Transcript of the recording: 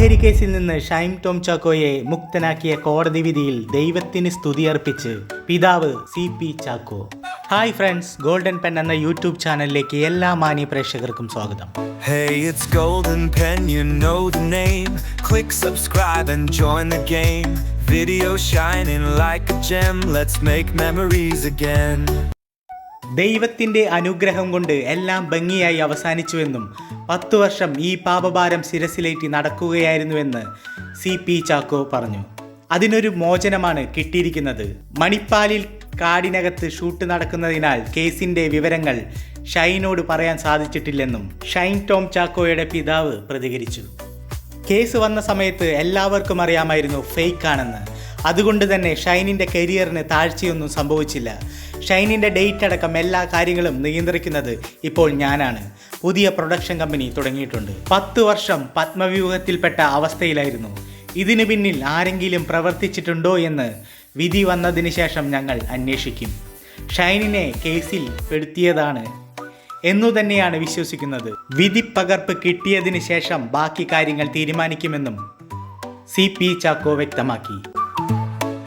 ലഹരി കേസിൽ നിന്ന് ഷൈം ടോം ചാക്കോയെ മുക്തനാക്കിയ കോടതി വിധിയിൽ ദൈവത്തിന് സ്തുതിയർപ്പിച്ച് പിതാവ് C P Chacko hi friends golden pen എന്ന യൂട്യൂബ് ചാനലിലേക്ക് എല്ലാ മാന്യ പ്രേക്ഷകർക്കും സ്വാഗതം Hey, it's Golden Pen, you know the name. Click subscribe and join the game. Video shining like a gem, let's make memories again. ദൈവത്തിന്റെ അനുഗ്രഹം കൊണ്ട് എല്ലാം ഭംഗിയായി അവസാനിച്ചുവെന്നും പത്തു വർഷം ഈ പാപഭാരം ശിരസിലേറ്റി നടക്കുകയായിരുന്നുവെന്ന് സി പി ചാക്കോ പറഞ്ഞു. അതിനൊരു മോചനമാണ് കിട്ടിയിരിക്കുന്നത്. മണിപ്പാലിൽ കാടിനകത്ത് ഷൂട്ട് നടക്കുന്നതിനാൽ കേസിന്റെ വിവരങ്ങൾ ഷൈനോട് പറയാൻ സാധിച്ചിട്ടില്ലെന്നും ഷൈൻ ടോം ചാക്കോയുടെ പിതാവ് പ്രതികരിച്ചു. കേസ് വന്ന സമയത്ത് എല്ലാവർക്കും അറിയാമായിരുന്നു ഫേക്ക് ആണെന്ന് അതുകൊണ്ട് തന്നെ ഷൈനിന്റെ കരിയറിന് താഴ്ചയൊന്നും സംഭവിച്ചില്ല. ഷൈനിന്റെ ഡേറ്റ് അടക്കം എല്ലാ കാര്യങ്ങളും നിയന്ത്രിക്കുന്നത് ഇപ്പോൾ ഞാനാണ്. പുതിയ പ്രൊഡക്ഷൻ കമ്പനി തുടങ്ങിയിട്ടുണ്ട്. പത്ത് വർഷം പത്മവ്യൂഹത്തിൽപ്പെട്ട അവസ്ഥയിലായിരുന്നു. ഇതിനു പിന്നിൽ ആരെങ്കിലും പ്രവർത്തിച്ചിട്ടുണ്ടോ എന്ന് വിധി വന്നതിന് ശേഷം ഞങ്ങൾ അന്വേഷിക്കും. ഷൈനിനെ കേസിൽ പെടുത്തിയതാണ് എന്നു തന്നെയാണ് വിശ്വസിക്കുന്നത്. വിധി പകർപ്പ് കിട്ടിയതിന് ശേഷം ബാക്കി കാര്യങ്ങൾ തീരുമാനിക്കുമെന്നും സി പി ചാക്കോ വ്യക്തമാക്കി.